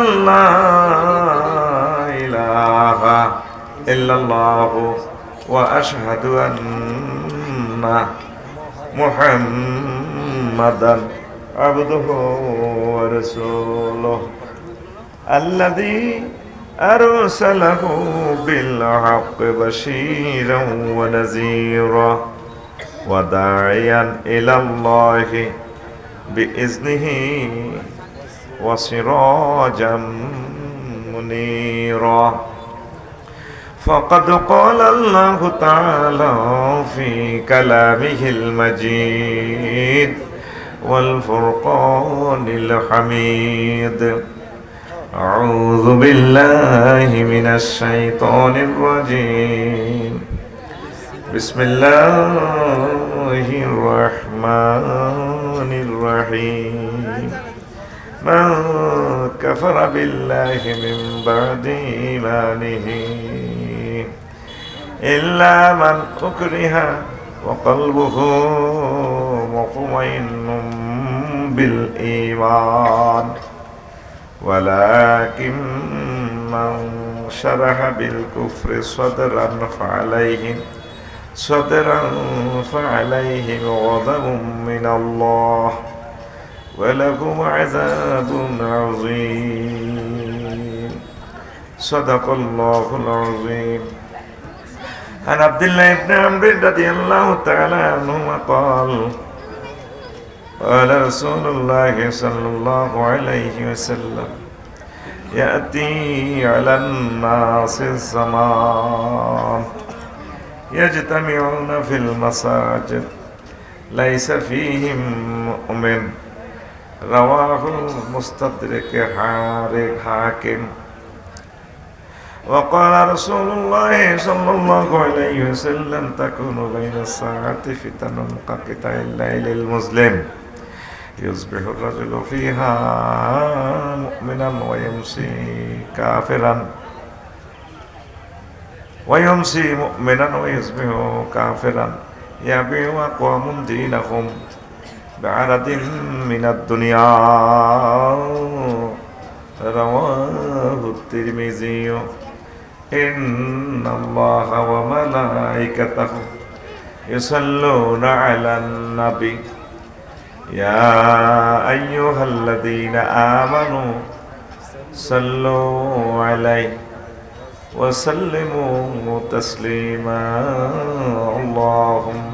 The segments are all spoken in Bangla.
أن لا إله إلا الله وأشهد أن محمدا عبده ورسوله الذي أرسله بالحق بشيرا ونذيرا وداعيا إلى الله بإذنه وسراجا منيرا. فقد قال الله تعالى في كلامه المجيد والفرقان الحميد. أعوذ بالله من الشيطان الرجيم. بسم الله الرحمن الرحيم. من كفر بالله من بعد إيمانه إلا من أكره وقلبه مطمئن بالإيمان. ولكن من شرح بالكفر صدرا فعليهم صدرا فعليهم غضب من الله. ولهم عذاب عظيم. صدق الله العظيم. عن عبد الله بن عمرو رضي الله تعالى عنهما قال قال رسول الله صلى الله عليه وسلم يأتي على الناس الزمان يجتمعون في المساجد ليس فيهم مؤمن. رواه المستدرك حارق حاكم. وقال رسول الله صلى الله عليه وسلم تكون بين الساعة فتن كقطع الليل المظلم. يصبح الرجل فيها مؤمنا ويمسي كافرا. ويمسي مؤمنا ويصبح كافرا. يبيع أقوام دينهم؟ بعرض من الدنيا. رواه الترمذي. إن الله وملائكته يصلون على النبي. يا أيها الذين آمنوا صلوا عليه وسلموا تسليما. اللهم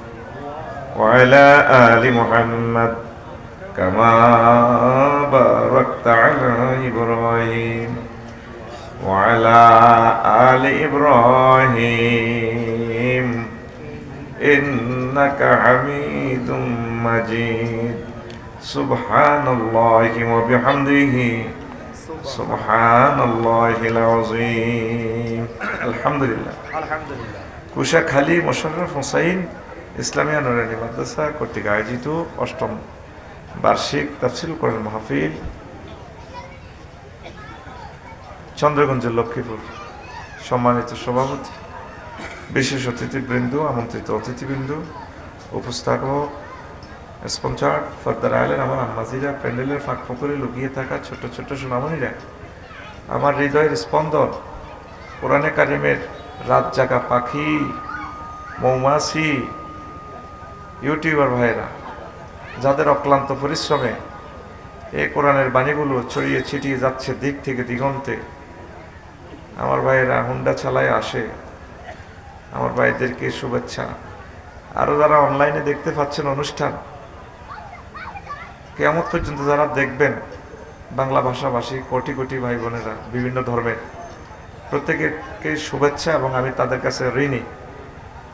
وعلى آل محمد كما باركت على إبراهيم وعلى آل إبراهيم إنك حميد مجيد سبحان الله وبحمده سبحان الله العظيم الحمد لله আলহামদুলিল্লাহ কুশাখালী মোশাররফ হোসাইন ইসলামিয়া নুরানি মাদ্রাসা কর্তৃক আয়োজিত অষ্টম বার্ষিক তাফসিল করেন মাহফিল, চন্দ্রগঞ্জের লক্ষ্মীপুর সম্মানিত সভাপতি, বিশেষ অতিথিবৃন্দ, আমন্ত্রিত অতিথিবৃন্দ, উপস্থাপক, স্পন্সার, ফর্দার আইলেন আমার আম্মাজিরা, প্যান্ডেলের ফাঁক ফকরে লুকিয়ে থাকা ছোট ছোট সোনামণিরা, আমার হৃদয়ের স্পন্দন, কোরআনে কারিমের রাত জাগা পাখি, মৌমাছি ইউটিউবার ভাইয়েরা, যাদের অক্লান্ত পরিশ্রমে এই কোরআনের বাণীগুলো ছড়িয়ে ছিটিয়ে যাচ্ছে দিক থেকে দিগন্তে, আমার ভাইয়েরা হুন্ডা চালায় আসে। আমার ভাইদেরকে শুভেচ্ছা। আরও যারা অনলাইনে দেখতে পাচ্ছেন অনুষ্ঠান কেমন পর্যন্ত যারা দেখবেন, বাংলা ভাষাভাষী কোটি কোটি ভাই বোনেরা, বিভিন্ন ধর্মের প্রত্যেকেরকে শুভেচ্ছা এবং আমি তাদের কাছে ঋণী,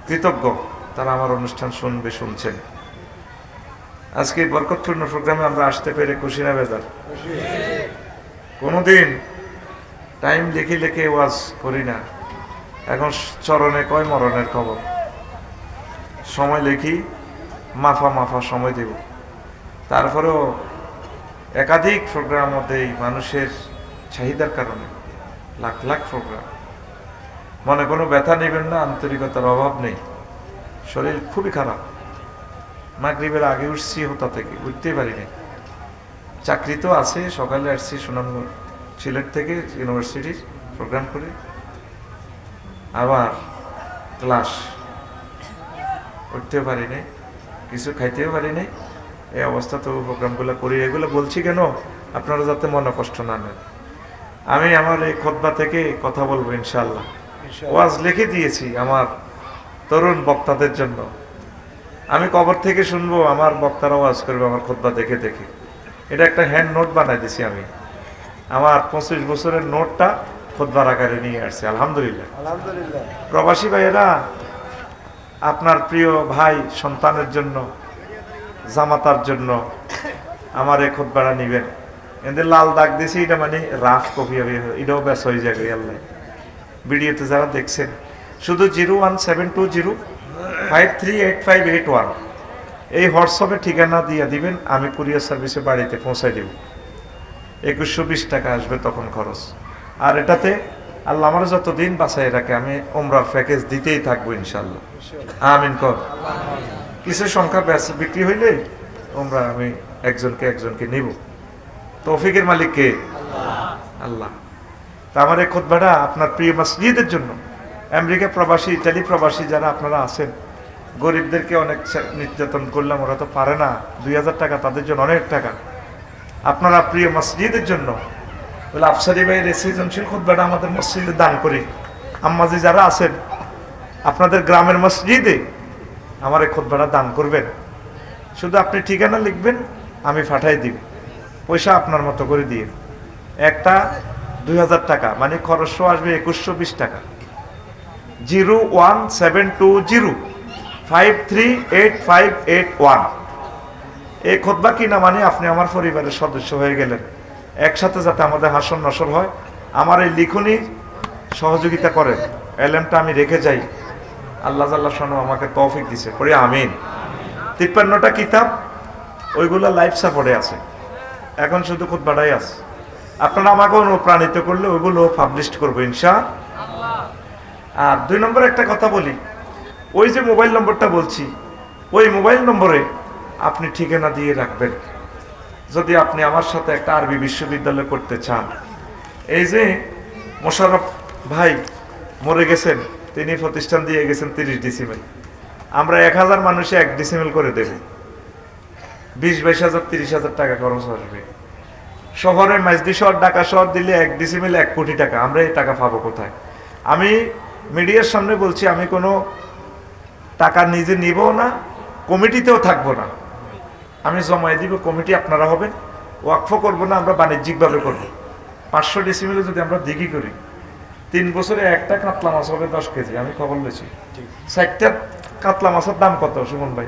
কৃতজ্ঞ। তারা আমার অনুষ্ঠান শুনবে, শুনছেন। আজকে বরকতপূর্ণ প্রোগ্রামে আমরা আসতে পেরে খুশি না, বেজার? কোনোদিন টাইম লিখে লিখে ওয়াজ করি না। এখন চরণে কয় মরণের খবর? সময় লেখি, মাফা মাফা সময় দেব। তারপরেও একাধিক প্রোগ্রাম মধ্যে মানুষের চাহিদার কারণে, লাখ লাখ প্রোগ্রাম। মনে কোনো ব্যথা নেবেন না, আন্তরিকতার অভাব নেই। শরীর খুবই খারাপ। মাগরিবের আগে উঠছি হোতা থেকে উঠতে পারিনি। চাকরি তো আছে সকালে আসছি সুনামগঞ্জ সিলেট থেকে ইউনিভার্সিটির প্রোগ্রাম করে। আবার ক্লাস। উঠতেও পারি নাই কিছু খাইতেও পারি নাই এই অবস্থা তো প্রোগ্রামগুলো করি এগুলো বলছি কেন? আপনারা যাতে মনে কষ্ট না নেন। আমি আমার এই খোদবা থেকে কথা বলব ইনশাল্লাহ ওয়াজ লিখে দিয়েছি আমার তরুণ বক্তাদের জন্য। আমি কবর থেকে শুনব আমার বক্তারা ওয়াজ করবে আমার খোদবা দেখে দেখে। এটা একটা হ্যান্ড নোট বানাই দিছি আমি। আমার পঁচিশ বছরের নোটটা খোদবার আকারে নিয়ে আসছে আলহামদুলিল্লাহ। আলহামদুলিল্লাহ। প্রবাসী ভাইয়েরা আপনার প্রিয় ভাই সন্তানের জন্য জামাতার জন্য আমার এই খোদবাটা নিবেন। এদের লাল দাগ দিয়েছি এটা মানে রাফ কপি হবে এটাও ব্যাস হয়ে যাবে আল্লাহ। ভিডিওতে যারা দেখছেন শুধু zero one seven two zero five three eight five eight one. এই হোয়াটসঅ্যাপে ঠিকানা দিয়ে দিবেন, আমি কুরিয়ার সার্ভিসে বাড়িতে পৌঁছাই দেব। একুশশো বিশ টাকা আসবে তখন খরচ। আর এটাতে আল্লাহ আমার যত দিন বাঁচাই রাখে, আমি ওমরার প্যাকেজ দিতেই থাকব ইনশাল্লাহ আমিন কর। কিছু সংখ্যা বিক্রি হইলে ওমরা আমি একজনকে একজনকে নিব। তৌফিকের মালিক কে? আল্লাহ। তা আমার এই খোদবাটা আপনার প্রিয় মসজিদের জন্য। আমেরিকা প্রবাসী ইটালি প্রবাসী যারা আপনারা আছেন, গরিবদেরকে অনেক নির্যাতন করলাম, ওরা তো পারে না। দুই হাজার টাকা, তাদের জন্য অনেক টাকা। আপনারা প্রিয় মসজিদের জন্য, বলে আফসারি ভাইয়ের সৃজনশীল খুদ্বাটা আমাদের মসজিদে দান করি। আম্মাজি যারা আছেন, আপনাদের গ্রামের মসজিদে আমার এই খুদ্বাটা দান করবেন। শুধু আপনি ঠিকানা লিখবেন, আমি পাঠাই দিব। পয়সা আপনার মতো করে দিয়ে। একটা দুই হাজার টাকা মানে খরচও আসবে একুশশো বিশ টাকা। Zero one seven two zero, five three eight five eight one. এই খোদবা কিনা মানে আপনি আমার পরিবারের সদস্য হয়ে গেলেন। একসাথে যাতে আমাদের হাসন নসর হয়, আমার এই লিখনি সহযোগিতা করেন। এলএমটা আমি রেখে যাই। আল্লাহ জাল্লাহ শোনো আমাকে তৌফিক দিছে। পড়ে আমিন। তিপ্পান্নটা কিতাব, ওইগুলো লাইফ সাপোর্টে আছে। এখন শুধু খুদবাটাই আছে। আপনারা আমাকে অনুপ্রাণিত করলে ওইগুলো পাবলিশ করব ইনশা। আর দুই নম্বরে একটা কথা বলি। ওই যে মোবাইল নম্বরটা বলছি, ওই মোবাইল নম্বরে আপনি ঠিকানা দিয়ে রাখবেন। যদি আপনি আমার সাথে একটা আরবি বিশ্ববিদ্যালয় করতে চান। এই যে মোশারফ ভাই মরে গেছেন, তিনি প্রতিষ্ঠান দিয়ে গেছেন তিরিশ ডিসিমেল। আমরা এক হাজার মানুষে এক ডিসিমেল করে দেব। বিশ, বাইশ হাজার, তিরিশ হাজার টাকা খরচ আসবে শহরে মাইজদি শহর, ঢাকা শহর দিলে এক ডিসিমেল এক কোটি টাকা। আমরা এই টাকা পাবো কোথায়? আমি মিডিয়ার সামনে বলছি, আমি কোনো টাকা নিজে নিবও না, কমিটিতেও থাকব না। আমি জমাই দিব, কমিটি আপনারা হবেন ওয়াকফ করব না, আমরা বাণিজ্যিকভাবে করব। পাঁচশো ডিসিমিলে যদি আমরা দিঘি করি, তিন বছরে একটা কাতলা মাছ হবে দশ কেজি, আমি খবর নিয়েছি ষাটটা কাতলা মাছের দাম কত, সুমন ভাই?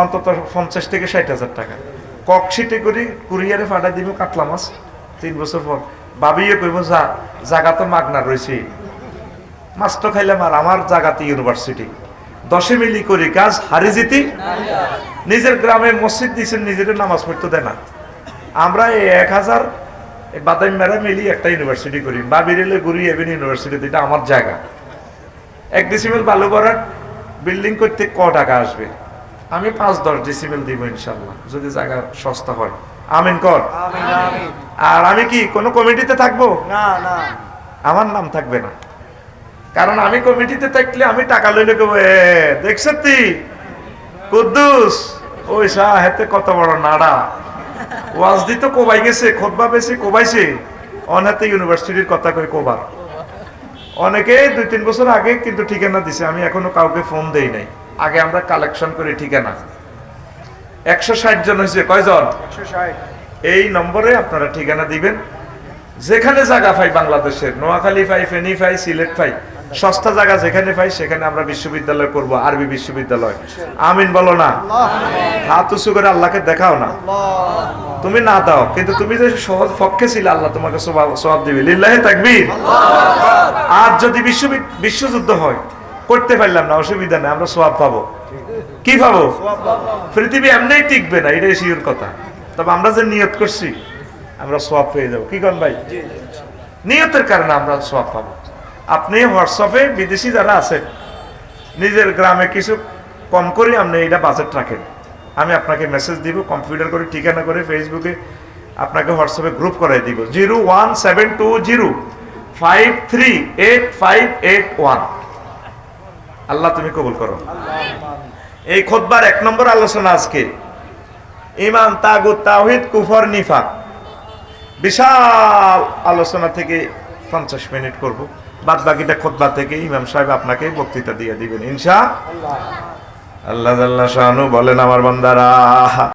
অন্তত পঞ্চাশ থেকে ষাট হাজার টাকা। ককশিটে করি, কুরিয়ারে ফাটা দিব কাতলা মাছ, তিন বছর পর। ভাবিয়ে কইব, যা জায়গা তো মাগনা রয়েছে। তো খাইলাম আর আমার জাগাতে ইউনিভার্সিটি। দশে মিলি করি কাজ হারি জিতি। নিজের গ্রামে মসজিদ দিয়েছেন নিজেদের নামাজ পড়তে দেয় না। আমরা এই এক হাজার বাদাম মেরা মিলি একটা ইউনিভার্সিটি করি। বা বেরিয়ে গুড়ি এভেন ইউনিভার্সিটি এটা আমার জায়গা। এক ডিসিমেল বালু ভরাট বিল্ডিং করতে ক টাকা আসবে? আমি পাঁচ দশ ডিসিমেল দিব ইনশাল্লাহ যদি জায়গা সস্তা হয়। আমিন কর। আর আমি কি কোনো কমিটিতে থাকব? না না। আমার নাম থাকবে না। কারণ আমি কমিটিতে থাকলে আমি টাকা লইলে কেবো দেখছ তুই কুদ্দুস? ওই শাহ হেতে কত বড় নাড়া। ওয়াজ তো কোবাই গেছে খোদবা বেশি কোবাইছে। অনাতে ইউনিভার্সিটির কথা কই কোবার। অনেকে দুই তিন বছর আগে কিন্তু ঠিকানা দিছে আমি এখনও কাউকে ফোন দেই নাই। আগে আমরা কালেকশন করি ঠিকানা। একশো ষাট জন হয়েছে কয়জন? এই নম্বরে আপনারা ঠিকানা দিবেন। যেখানে জায়গা পাই বাংলাদেশের নোয়াখালী পাই ফেনী পাই সিলেট পাই। সস্তা জায়গা যেখানে পাই সেখানে আমরা বিশ্ববিদ্যালয় করব আরবি বিশ্ববিদ্যালয়। আমিন বলো না। হাত উঁচু করে আল্লাহকে দেখাও না। তুমি না দাও কিন্তু তুমি যে সহজ পক্ষে ছিলে আল্লাহ তোমাকে সবাব দিবে। লিল্লাহে তাকবীর। আর যদি বিশ্ব বিশ্বযুদ্ধ হয় করতে পারলাম না অসুবিধা নেই আমরা সবাব পাবো। কি পাবো? পৃথিবী এমনিই টিকবে না এটাই শিওর কথা। তবে আমরা যে নিয়ত করছি আমরা সব পেয়ে যাব। কি কন ভাই? নিয়তের কারণে আমরা সব পাবো। আপনি হোয়াটসঅ্যাপে বিদেশি যারা আছেন নিজের গ্রামে কিছু কম করে, আপনি এটা বাজেট রাখেন। আমি আপনাকে মেসেজ দিব কম্পিউটার করে, ঠিকানা করে ফেসবুকে আপনাকে হোয়াটসঅ্যাপে গ্রুপ করাই দিব। Zero one seven two zero five three eight five eight one. Allah তুমি কবুল করো। এই খোদবার এক নম্বর আলোচনা আজকে। ইমান, তাগুত, তাওহিদ, কুফর, নিফাক। বিশাল আলোচনা থেকে পঞ্চাশ মিনিট করব। বাদ বাকিটা খোদবা থেকে ইমাম সাহেব আপনাকে বক্তৃতা দিয়ে দিবেন, ইনশা আল্লাহ আল্লাহ শাহানু বলেন আমার বান্দারা।